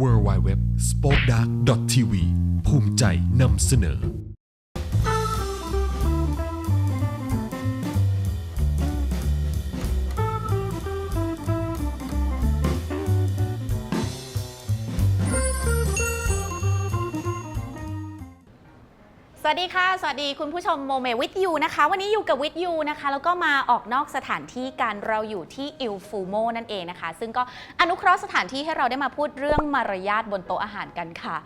w w w s p o k e d a r k t v ภูมิใจนำเสนอ วัสดีค่ะ สวัสดีคุณผู้ชมโมเมวิทยูนะคะ วันนี้อยู่กับวิทยูนะคะ แล้วก็มาออกนอกสถานที่การเราอยู่ที่อิลฟูโมนั่นเองนะคะ ซึ่งก็อนุเคราะห์สถานที่ให้เราได้มาพูดเรื่องมารยาทบนโต๊ะอาหารกันค่ะ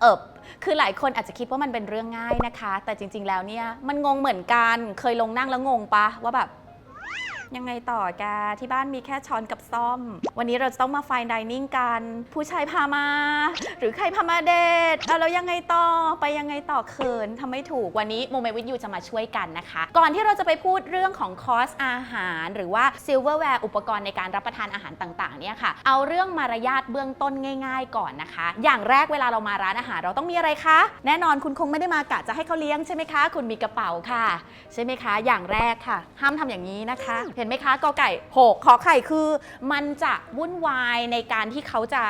เอบคือหลายคนอาจจะคิดว่ามันเป็นเรื่องง่ายนะคะ แต่จริง ๆ แล้วเนี่ยมันงงเหมือนกัน เคยลงนั่งแล้วงงปะว่าแบบ ยังไงต่อแกที่บ้านมีแค่ช้อนกับซ่อม วันนี้เราจะต้องมาไฟน์ดิเนิ่งกัน ผู้ชายพามา หรือใครพามาเดทเอาแล้วยังไงต่อไปยังไงต่อเขินทำไม่ถูกวันนี้โมเมวิทยูจะมาช่วยกันนะคะ ก่อนที่เราจะไปพูดเรื่องของคอสอาหาร หรือว่าซิลเวอร์แวร์อุปกรณ์ในการรับประทานอาหารต่างๆเนี่ยค่ะเอาเรื่องมารยาทเบื้องต้นง่าย ๆ ก่อนนะคะ อย่างแรกเวลาเรามาร้านอาหารเราต้องมีอะไรคะ แน่นอนคุณคงไม่ได้มากะจะให้เขาเลี้ยงใช่ไหมคะ คุณมีกระเป๋าค่ะ ใช่ไหมคะ อย่างแรกค่ะ ห้ามทำอย่างนี้นะคะห็นไหมคะกอไก่หกขอไข่คือมันจะวุ่นวายในการที่เขาจะ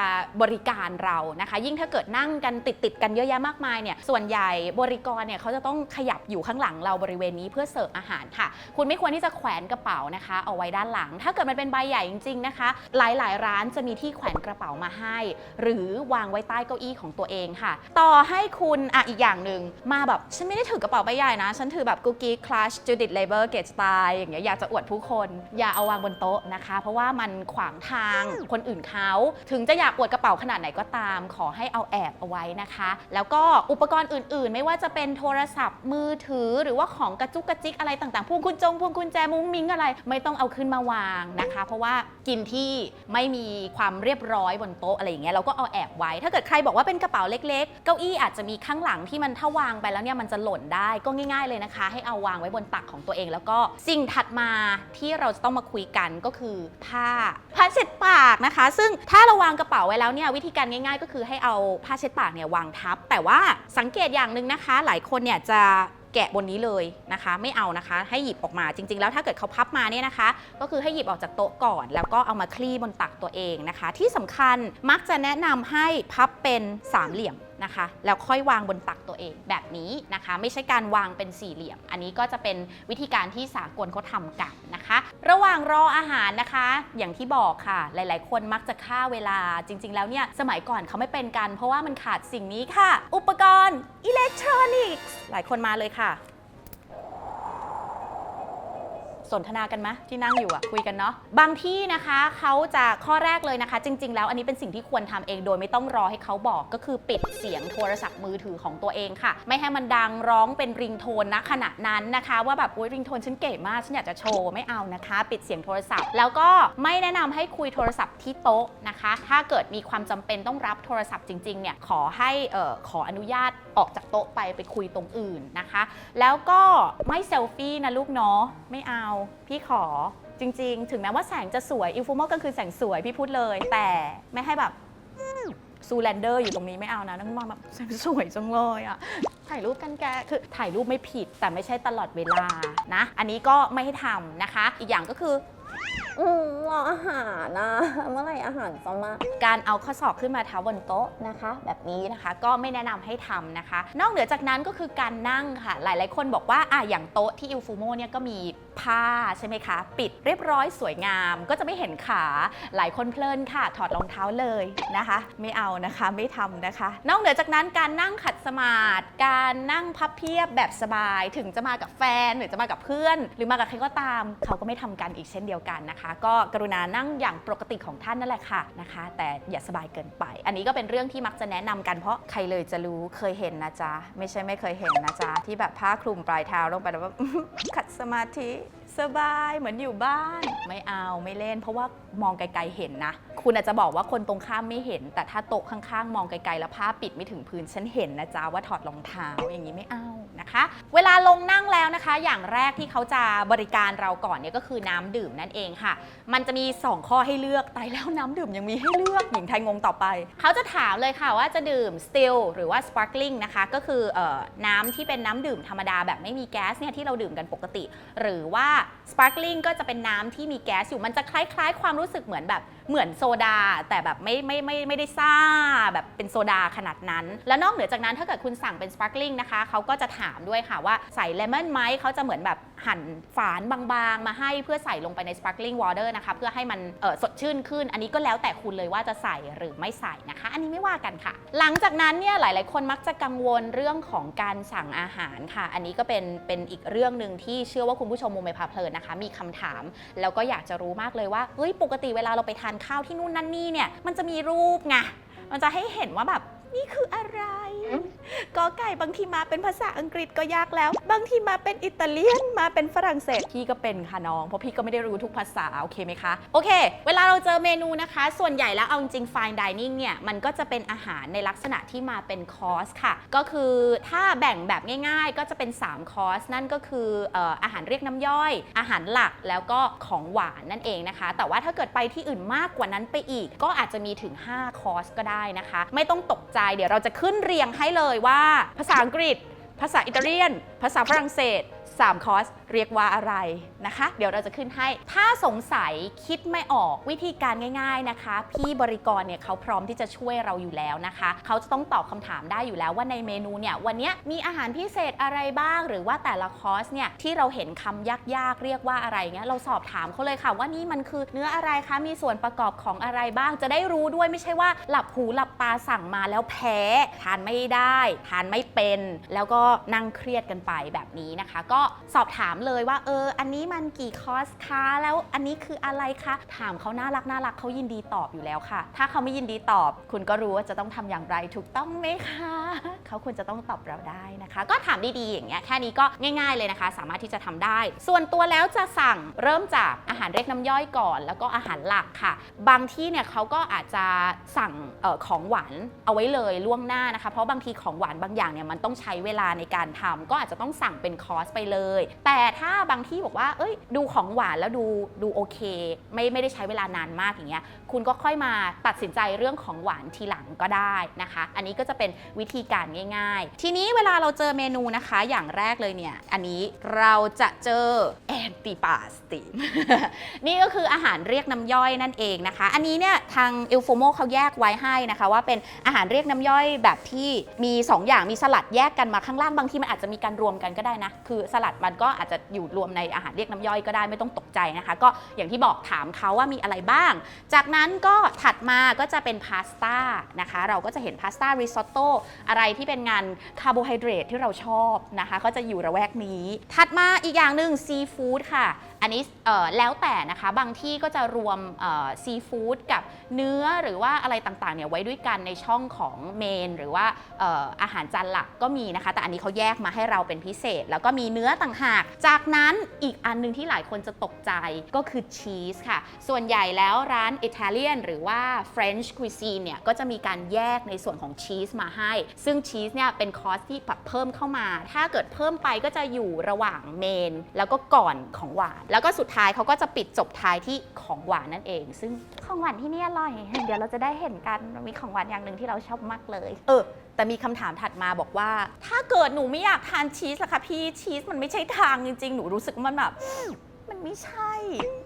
บริการเรานะคะ ยิ่งถ้าเกิดนั่งกันติดติดกันเยอะแยะมากมายเนี่ยส่วนใหญ่บริกรเนี่ยเขาจะต้องขยับอยู่ข้างหลังเราบริเวณนี้เพื่อเสิร์ฟอาหารค่ะ คุณไม่ควรที่จะแขวนกระเป๋านะคะ เอาไว้ด้านหลัง ถ้าเกิดมันเป็นใบใหญ่จริงๆนะคะ หลายๆ ร้านจะมีที่แขวนกระเป๋ามาให้ หรือวางไว้ใต้เก้าอี้ของตัวเองค่ะ ต่อให้คุณอะอีกอย่างหนึ่งมาแบบฉันไม่ได้ถือกระเป๋าใบใหญ่นะฉันถือแบบกุ๊กกิ๊กคลาสจูดิตเลเบอร์เกตสไตล์อย่างเงี้ยอยากจะอวดผู้คนอย่าเอาวางบนโต๊ะนะคะ เพราะว่ามันขวางทางคนอื่นเขาถึงจะอยากอวดกระเป๋าขนาดไหนก็ตาม ขอให้เอาแอบเอาไว้นะคะ แล้วก็อุปกรณ์อื่น ๆ ไม่ว่าจะเป็นโทรศัพท์มือถือหรือว่าของกระจุกกระจิกอะไรต่างๆพวงกุญจงพวงกุญแจมุ้งมิ้งอะไร ไม่ต้องเอาขึ้นมาวางนะคะ เพราะว่ากินที่ไม่มีความเรียบร้อยบนโต๊ะอะไรอย่างเงี้ยเราก็เอาแอบไว้ ถ้าเกิดใครบอกว่าเป็นกระเป๋าเล็ก ๆ เก้าอี้อาจจะมีข้างหลังที่มันถ้าวางไปแล้วเนี่ยมันจะหล่นได้ก็ง่าย ๆเลยนะคะ ให้เอาวางไว้บนตักของตัวเอง แล้วก็สิ่งถัดมาที่เราจะต้องมาคุยกันก็คือผ้าผ้าเช็ดปากนะคะ ซึ่งถ้าเราวางกระเป๋าไว้แล้วเนี่ยวิธีการง่าย ๆ ก็คือให้เอาผ้าเช็ดปากเนี่ยวางทับ แต่ว่าสังเกตอย่างหนึ่งนะคะ หลายคนเนี่ยจะแกะบนนี้เลยนะคะ ไม่เอานะคะ ให้หยิบออกมาจริง ๆ แล้วถ้าเกิดเขาพับมาเนี่ยนะคะ ก็คือให้หยิบออกจากโต๊ะก่อน แล้วก็เอามาคลี่บนตักตัวเองนะคะ ที่สำคัญมักจะแนะนำให้พับเป็นสามเหลี่ยม นะคะ แล้วค่อยวางบนตักตัวเองแบบนี้นะคะ ไม่ใช่การวางเป็นสี่เหลี่ยม อันนี้ก็จะเป็นวิธีการที่สากลเขาทำกันนะคะ ระหว่างรออาหารนะคะ อย่างที่บอกค่ะ หลาย ๆ คนมักจะฆ่าเวลาจริง ๆ แล้วเนี่ยสมัยก่อนเขาไม่เป็นกัน เพราะว่ามันขาดสิ่งนี้ค่ะ อุปกรณ์อิเล็กทรอนิกส์หลายคนมาเลยค่ะ สนทนากันไหมที่นั่งอยู่อะคุยกันเนาะบางที่นะคะเขาจะข้อแรกเลยนะคะ จริง ๆ แล้วอันนี้เป็นสิ่งที่ควรทำเองโดยไม่ต้องรอให้เขาบอกก็คือปิดเสียงโทรศัพท์มือถือของตัวเองค่ะ ไม่ให้มันดังร้องเป็นริงโทนณขณะนั้นนะคะ ว่าแบบโอ้ยริงโทนฉันเก๋มากฉันอยากจะโชว์ไม่เอานะคะ ปิดเสียงโทรศัพท์ แล้วก็ไม่แนะนำให้คุยโทรศัพท์ที่โต๊ะนะคะ ถ้าเกิดมีความจำเป็นต้องรับโทรศัพท์จริงๆเนี่ยขอให้เอ่อขออนุญาตออกจากโต๊ะไปไปคุยตรงอื่นนะคะ แล้วก็ไม่เซลฟี่นะลูกเนาะไม่เอาพี่ขอจริง ๆ ถึงแม้ว่าแสงจะสวยอินฟูโมก็คือแสงสวยพี่พูดเลย แต่ไม่ให้แบบซูแลนเดอร์อยู่ตรงนี้ไม่เอานะนั่งมองแบบแสงสวยจังเลยอะถ่ายรูปกันแกคือถ่ายรูปไม่ผิดแต่ไม่ใช่ตลอดเวลานะ อันนี้ก็ไม่ให้ทำนะคะ อีกอย่างก็คืออืมรออาหารนะเมื่อไหร่อาหารจะมาการเอาข้อศอกขึ้นมาเท้าบนโต๊ะนะคะ แบบนี้นะคะก็ไม่แนะนำให้ทำนะคะ นอกเหนือจากนั้นก็คือการนั่งค่ะ หลาย ๆ คนบอกว่าอะอย่างโต๊ะที่อิลฟูโมเนี่ยก็มีผ้าใช่ไหมคะ ปิดเรียบร้อยสวยงามก็จะไม่เห็นขาหลายคนเพลินค่ะ ถอดรองเท้าเลยนะคะ ไม่เอานะคะไม่ทำนะคะ นอกเหนือจากนั้นการนั่งขัดสมาธิการนั่งพับเพียบแบบสบาย ถึงจะมากับแฟนหรือจะมากับเพื่อน หรือมากับใครก็ตาม เขาก็ไม่ทำกันอีกเช่นเดียวกันนะคะ ก็กรุณานั่งอย่างปกติของท่านนั่นแหละค่ะนะคะ แต่อย่าสบายเกินไป อันนี้ก็เป็นเรื่องที่มักจะแนะนำกันเพราะใครเลยจะรู้เคยเห็นนะจ๊ะไม่ใช่ไม่เคยเห็นนะจ๊ะที่แบบผ้าคลุมปลายเท้าลงไปแล้วแบบขัดสมาธิสบายเหมือนอยู่บ้าน ไม่เอาไม่เล่น เพราะว่ามองไกลๆเห็นนะ คุณอาจจะบอกว่าคนตรงข้ามไม่เห็น แต่ถ้าโต๊ะข้างๆ มองไกลๆแล้วผ้าปิดไม่ถึงพื้นฉันเห็นนะจ๊ะว่าถอดรองเท้าอย่างนี้ไม่เอา นะคะ เวลาลงนั่งแล้วนะคะ อย่างแรกที่เขาจะบริการเราก่อนเนี่ยก็คือน้ำดื่มนั่นเองค่ะ มันจะมี 2 ข้อให้เลือกตายแล้วน้ำดื่มยังมีให้เลือกหญิงไทยงงต่อไป เขาจะถามเลยค่ะว่าจะดื่ม still หรือว่า sparkling นะคะก็คือออน้ำที่เป็นน้ำดื่มธรรมดาแบบไม่มีแก๊สเนี่ยที่เราดื่มกันปกติ หรือว่า sparkling ก็จะเป็นน้ำที่มีแก๊สอยู่มันจะคล้ายๆ ความรู้สึกเหมือนแบบเหมือนโซดา แต่แบบไม่ไม่ไม่ไม่ได้ซ่าแบบเป็นโซดาขนาดนั้น แล้วนอกเหนือจากนั้นถ้าเกิดคุณสั่งเป็นสปาร์กลิงนะคะเขาก็จะถามามด้วยค่ะว่าใส่เลมอนไหมเขาจะเหมือนแบบหั่นฝานบางๆ มาให้เพื่อใส่ลงไปใน sparkling water นะคะเพื่อให้มันสดชื่นขึ้น อันนี้ก็แล้วแต่คุณเลยว่าจะใส่หรือไม่ใส่นะคะ อันนี้ไม่ว่ากันค่ะ หลังจากนั้นเนี่ยหลายๆ คนมักจะกังวลเรื่องของการสั่งอาหารค่ะ อันนี้ก็เป็นเป็นอีกเรื่องหนึ่งที่เชื่อว่าคุณผู้ชมโมเมพาเพลินนะคะ มีคำถาม แล้วก็อยากจะรู้มากเลยว่าเฮ้ยปกติเวลาเราไปทานข้าวที่นู่นนั่นนี่เนี่ยมันจะมีรูปไงมันจะให้เห็นว่าแบบ นี่คืออะไร กอไก่บางทีมาเป็นภาษาอังกฤษก็ยากแล้ว บางทีมาเป็นอิตาเลียนมาเป็นฝรั่งเศสพี่ก็เป็นค่ะน้อง เพราะพี่ก็ไม่ได้รู้ทุกภาษาโอเคไหมคะ โอเค เวลาเราเจอเมนูนะคะ ส่วนใหญ่แล้วเอาจริง fine dining เนี่ย มันก็จะเป็นอาหารในลักษณะที่มาเป็นคอร์สค่ะ ก็คือถ้าแบ่งแบบง่าย ๆ ก็จะเป็น 3 คอร์ส นั่นก็คือเอ่ออาหารเรียกน้ำย่อย อาหารหลักแล้วก็ของหวานนั่นเองนะคะ แต่ว่าถ้าเกิดไปที่อื่นมากกว่านั้นไปอีก ก็อาจจะมีถึง 5 คอร์สก็ได้นะคะ ไม่ต้องตกใจเดี๋ยวเราจะขึ้นเรียงให้เลยว่า ภาษาอังกฤษ ภาษาอิตาเลียน ภาษาฝรั่งเศส 3 คอร์ส เรียกว่าอะไรนะคะ เดี๋ยวเราจะขึ้นให้ ถ้าสงสัยคิดไม่ออกวิธีการง่าย ๆนะคะ พี่บริกรเนี่ยเขาพร้อมที่จะช่วยเราอยู่แล้วนะคะ เขาจะต้องตอบคำถามได้อยู่แล้วว่าในเมนูเนี่ยวันนี้มีอาหารพิเศษอะไรบ้าง หรือว่าแต่ละคอร์สเนี่ยที่เราเห็นคำยากๆ เรียกว่าอะไรเงี้ยเราสอบถามเขาเลยค่ะว่านี่มันคือเนื้ออะไรคะมีส่วนประกอบของอะไรบ้าง จะได้รู้ด้วยไม่ใช่ว่าหลับหูหลับตาสั่งมาแล้วแพ้ทานไม่ได้ ทานไม่เป็น แล้วก็นั่งเครียดกันไปไปแบบนี้นะคะ ก็สอบถามเลยว่าเอออันนี้มันกี่คอสคะแล้วอันนี้คืออะไรคะถามเขาน่ารักน่ารักเขายินดีตอบอยู่แล้วค่ะ ถ้าเขาไม่ยินดีตอบ คุณก็รู้ว่าจะต้องทำอย่างไรถูกต้องไหมคะเขาควรจะต้องตอบเราได้นะคะ ก็ถามดีๆอย่างเงี้ยแค่นี้ก็ง่ายๆเลยนะคะ สามารถที่จะทำได้ ส่วนตัวแล้วจะสั่งเริ่มจากอาหารเรียกน้ำย่อยก่อน แล้วก็อาหารหลักค่ะ บางที่เนี่ยเขาก็อาจจะสั่งออของหวานเอาไว้เลยล่วงหน้านะคะ เพราะบางทีของหวานบางอย่างเนี่ยมันต้องใช้เวลาในการทำก็อาจจะต้องสั่งเป็นคอร์สไปเลย แต่ถ้าบางที่บอกว่า เอ้ย ดูของหวานแล้วดูดูโอเค ไม่ไม่ได้ใช้เวลานานมากอย่างเงี้ย คุณก็ค่อยมาตัดสินใจเรื่องของหวานทีหลังก็ได้นะคะ อันนี้ก็จะเป็นวิธีการง่าย ๆ ทีนี้เวลาเราเจอเมนูนะคะ อย่างแรกเลยเนี่ย อันนี้เราจะเจอแอนติปาสตินี่ก็คืออาหารเรียกน้ำย่อยนั่นเองนะคะ อันนี้เนี่ยทางอิลโฟโมเขาแยกไว้ให้นะคะว่าเป็นอาหารเรียกน้ำย่อยแบบที่มี 2 อย่างมีสลัดแยกกันมาข้างล่างบางทีมันอาจจะมีการรวมกันก็ได้นะ คือสลัดมันก็อาจจะอยู่รวมในอาหารเรียกน้ำย่อยก็ได้ไม่ต้องตกใจนะคะ ก็อย่างที่บอกถามเขาว่ามีอะไรบ้าง จากนั้นก็ถัดมาก็จะเป็นพาสต้านะคะ เราก็จะเห็นพาสต้าริซอตโตอะไรที่เป็นงานคาร์โบไฮเดรตที่เราชอบนะคะ ก็จะอยู่ระแวกนี้ ถัดมาอีกอย่างหนึ่งซีฟู้ดค่ะ อันนี้แล้วแต่นะคะ บางที่ก็จะรวมซีฟู้ดกับเนื้อหรือว่าอะไรต่างๆเนี่ยไว้ด้วยกันในช่องของเมน หรือว่าอาหารจานหลักก็มีนะคะ แต่อันนี้เขาแยกมาให้เราเป็นพิเศษ แล้วก็มีเนื้อต่างหาก จากนั้นอีกอันหนึงที่หลายคนจะตกใจก็คือชีสค่ะ ส่วนใหญ่แล้วร้านอิตาเลียนหรือว่า French cuisine เนี่ยก็จะมีการแยกในส่วนของชีสมาให้ ซึ่งชีสเนี่ยเป็นคอสที่ปรับเพิ่มเข้ามา ถ้าเกิดเพิ่มไปก็จะอยู่ระหว่างเมน แล้วก็ก่อนของหวาน แล้วก็สุดท้ายเขาก็จะปิดจบท้ายที่ของหวานนั่นเอง ซึ่งของหวานที่นี่อร่อย เดี๋ยวเราจะได้เห็นกันมีของหวานอย่างหนึ่งที่เราชอบมากเลย เออแต่มีคำถามถัดมาบอกว่า ถ้าเกิดหนูไม่อยากทานชีสล่ะคะพี่ชีสมันไม่ใช่ทางจริงๆ หนูรู้สึกว่ามันแบบ มันไม่ใช่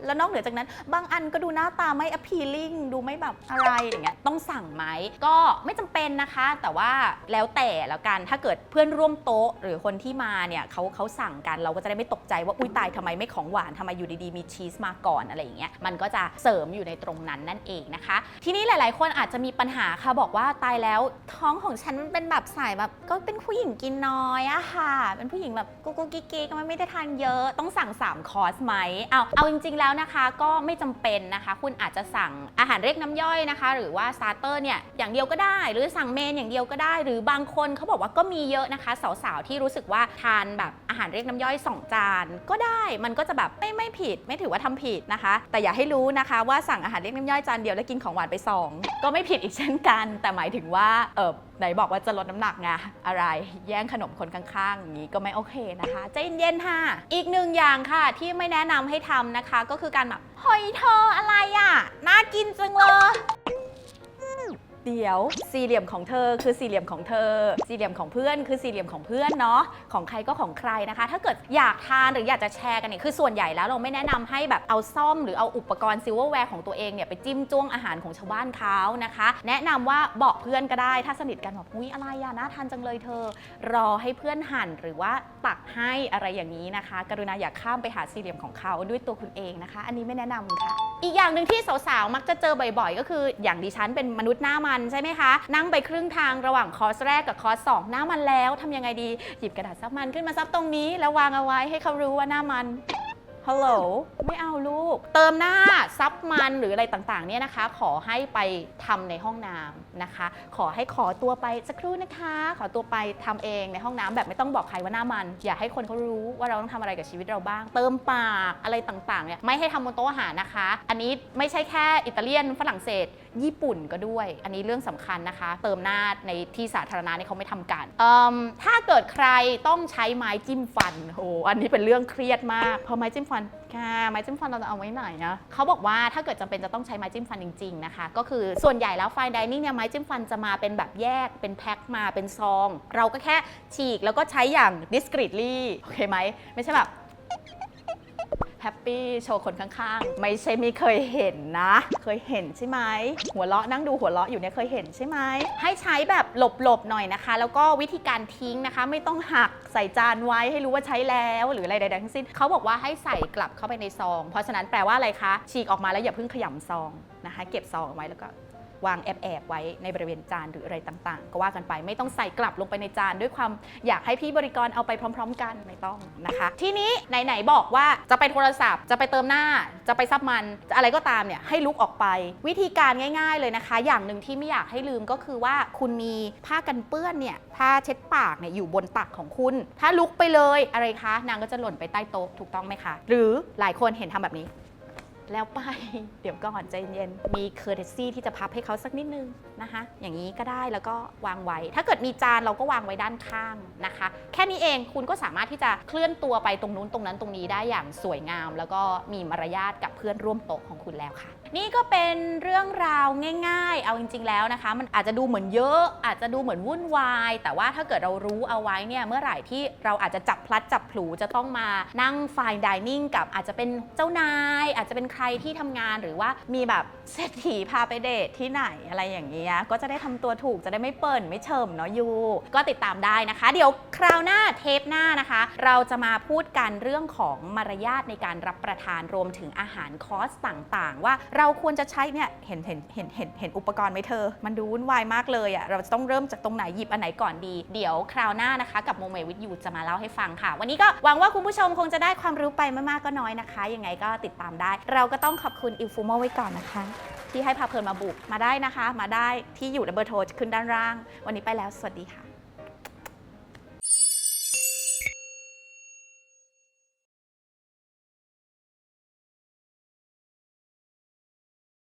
แล้วนอกเหนือจากนั้น บางอันก็ดูหน้าตาไม่ appealing ดูไม่แบบอะไรอย่างเงี้ยต้องสั่งไหมก็ไม่จำเป็นนะคะ แต่ว่าแล้วแต่แล้วกันถ้าเกิดเพื่อนร่วมโต๊ะ หรือคนที่มาเนี่ยเขาเขาสั่งกันเราก็จะได้ไม่ตกใจว่าอุ้ยตายทำไมไม่ของหวานทำไมอยู่ดีๆมีชีสมาก่อนอะไรอย่างเงี้ยมันก็จะเสริมอยู่ในตรงนั้นนั่นเองนะคะ ทีนี้หลาย ๆ คนอาจจะมีปัญหาค่ะบอกว่าตายแล้วท้องของฉันมันเป็นแบบสายแบบก็เป็นผู้หญิงกินน้อยอะค่ะ เป็นผู้หญิงแบบกุ๊กกิ๊กกิ๊กมันไม่ได้ทานเยอะต้องสั่ง3คอร์สไหมเอาเอาจริง ๆ แล้วนะคะ ก็ไม่จำเป็นนะคะ คุณอาจจะสั่งอาหารเรียกน้ำย่อยนะคะ หรือว่าสตาร์เตอร์เนี่ยอย่างเดียวก็ได้ หรือสั่งเมนอย่างเดียวก็ได้ หรือบางคนเขาบอกว่าก็มีเยอะนะคะ สาวๆที่รู้สึกว่าทานแบบอาหารเรียกน้ำย่อย 2 จานก็ได้มันก็จะแบบไม่ไม่ผิด ไม่ถือว่าทำผิดนะคะ แต่อย่าให้รู้นะคะว่าสั่งอาหารเรียกน้ำย่อยจานเดียวแล้วกินของหวานไปสองก็ไม่ผิดอีกเช่นกัน แต่หมายถึงว่าเออ ไหนบอกว่าจะลดน้ำหนักไงอะไร แย่งขนมคนข้างๆอย่างนี้ก็ไม่โอเคนะคะใจเย็นๆค่ะ อีกหนึ่งอย่างค่ะที่ไม่แนะนำให้ทำนะคะ ก็คือการแบบหอยเธออะไรอะน่ากินจังเลย เดี๋ยวสี่เหลี่ยมของเธอคือสี่เหลี่ยมของเธอ สี่เหลี่ยมของเพื่อนคือสี่เหลี่ยมของเพื่อนเนาะของใครก็ของใครนะคะ ถ้าเกิดอยากทานหรืออยากจะแชร์กันเนี่ยคือส่วนใหญ่แล้วเราไม่แนะนำให้แบบเอาซ่อมหรือเอาอุปกรณ์ซิลเวอร์แวร์ของตัวเองเนี่ยไปจิ้มจ้วงอาหารของชาวบ้านเขานะคะ แนะนำว่าบอกเพื่อนก็ได้ถ้าสนิทกันบอกอุ้ยอะไรอะน่าทานจังเลยเธอ รอให้เพื่อนหั่นหรือว่าตักให้อะไรอย่างนี้นะคะ กรุณาอย่าข้ามไปหาสี่เหลี่ยมของเขาด้วยตัวคุณเองนะคะ อันนี้ไม่แนะนำค่ะ อีกอย่างหนึ่งที่สาวๆมักจะเจอบ่อย ๆ ก็คืออย่างดิฉันเป็นมนุษย์หน้ามันใช่ไหมคะ นั่งไปครึ่งทางระหว่างคอร์สแรกกับคอร์สสองหน้ามันแล้วทำยังไงดี หยิบกระดาษซับมันขึ้นมาซับตรงนี้ แล้ววางเอาไว้ให้เขารู้ว่าหน้ามันฮัลโหลไม่เอาลูก เติมหน้าซับมันหรืออะไรต่างๆเนี่ยนะคะ ขอให้ไปทำในห้องน้ำนะคะ ขอให้ขอตัวไปสักครู่นะคะ ขอตัวไปทำเองในห้องน้ำแบบไม่ต้องบอกใครว่าหน้ามัน อย่าให้คนเขารู้ว่าเราต้องทำอะไรกับชีวิตเราบ้าง เติมปากอะไรต่างๆเนี่ยไม่ให้ทำบนโต๊ะอาหารนะคะ อันนี้ไม่ใช่แค่อิตาเลียนฝรั่งเศส ญี่ปุ่นก็ด้วย อันนี้เรื่องสำคัญนะคะ เติมหน้าในที่สาธารณะเนี่ยเขาไม่ทำกันถ้าเกิดใครต้องใช้ไม้จิ้มฟันโอ้อันนี้เป็นเรื่องเครียดมากเพราะไม้จิ้มฟันค่ะไม้จิ้มฟันเราจะเอาไว้ไหนนะเขาบอกว่าถ้าเกิดจำเป็นจะต้องใช้ไม้จิ้มฟันจริงๆนะคะ ก็คือส่วนใหญ่แล้วไฟดิเนิ่งเนี่ยไม้จิ้มฟันจะมาเป็นแบบแยกเป็นแพ็คมาเป็นซอง เราก็แค่ฉีกแล้วก็ใช้อย่าง discreetly โอเคไหมไม่ใช่แบบ ฮปปี้โชว์คนข้างๆ ไม่ใช่ไม่เคยเห็นนะ เคยเห็นใช่ไหม หัวเราะนั่งดูหัวเราะอยู่เนี่ยเคยเห็นใช่ไหม ให้ใช้แบบหลบๆหน่อยนะคะ แล้วก็วิธีการทิ้งนะคะ ไม่ต้องหักใส่จานไว้ให้รู้ว่าใช้แล้วหรืออะไรใดๆทั้งสิ้นเขาบอกว่าให้ใส่กลับเข้าไปในซอง เพราะฉะนั้นแปลว่าอะไรคะฉีกออกมาแล้วอย่าเพิ่งขยำซองนะคะ เก็บซองเอาไว้แล้วก็ วางแอบๆไว้ในบริเวณจานหรืออะไรต่างๆ ก็ว่ากันไปไม่ต้องใส่กลับลงไปในจานด้วยความอยากให้พี่บริกรเอาไปพร้อม ๆ กันไม่ต้องนะคะ ทีนี้ไหนๆบอกว่าจะไปโทรศัพท์ จะไปเติมหน้า จะไปซับมันจะอะไรก็ตามเนี่ยให้ลุกออกไป วิธีการง่าย ๆเลยนะคะ อย่างหนึ่งที่ไม่อยากให้ลืมก็คือว่าคุณมีผ้ากันเปื้อนเนี่ยผ้าเช็ดปากเนี่ยอยู่บนตักของคุณ ถ้าลุกไปเลยอะไรคะ นางก็จะหล่นไปใต้โต๊ะถูกต้องไหมคะ หรือหลายคนเห็นทำแบบนี้ แล้วไป เดี๋ยวก่อนใจเย็น มีเคอร์เทซี่ที่จะพับให้เขาสักนิดนึงนะคะ อย่างนี้ก็ได้แล้วก็วางไว้ ถ้าเกิดมีจานเราก็วางไว้ด้านข้างนะคะ แค่นี้เองคุณก็สามารถที่จะเคลื่อนตัวไปตรงนู้นตรงนั้นตรงนี้ได้อย่างสวยงาม แล้วก็มีมารยาทกับเพื่อนร่วมโต๊ะของคุณแล้วค่ะ นี่ก็เป็นเรื่องราวง่าย ๆ เอาจริง ๆ แล้วนะคะ มันอาจจะดูเหมือนเยอะ อาจจะดูเหมือนวุ่นวาย แต่ว่าถ้าเกิดเรารู้เอาไว้เนี่ย เมื่อไหร่ที่เราอาจจะจับพลัดจับผลูจะต้องมานั่งไฟดิเนิ่งกับอาจจะเป็นเจ้านาย อาจจะเป็นใครที่ทำงานหรือว่ามีแบบเศรษฐีพาไปเดทที่ไหนอะไรอย่างเงี้ย ก็จะได้ทำตัวถูกจะได้ไม่เปิ่นไม่เฉิมเนาะยู ก็ติดตามได้นะคะ เดี๋ยวคราวหน้าเทปหน้านะคะ เราจะมาพูดกันเรื่องของมารยาทในการรับประทานรวมถึงอาหารคอร์สต่างๆ ว่าเราราควรจะใช้เนี่ยเห็นเห็นเห็นเห็นเห็นอุปกรณ์ไหมเธอ มันดูวุ่นวายมากเลยอะ่ะเราจะต้องเริ่มจากตรงไหนหยิบอันไหนก่อนดี เดี๋ยวคราวหน้านะคะ กับโมเมวิทยูจะมาเล่าให้ฟังค่ะ วันนี้ก็หวังว่าคุณผู้ชมคงจะได้ความรู้ไปไม่มากก็น้อยนะคะ ยังไงก็ติดตามได้ เราก็ต้องขอบคุณอิลฟูโมไว้ก่อนนะคะ ที่ให้พาเพลินมาบุกมาได้นะคะ มาได้ที่อยู่ในเบอร์โทรขึ้นด้านล่าง วันนี้ไปแล้วสวัสดีค่ะ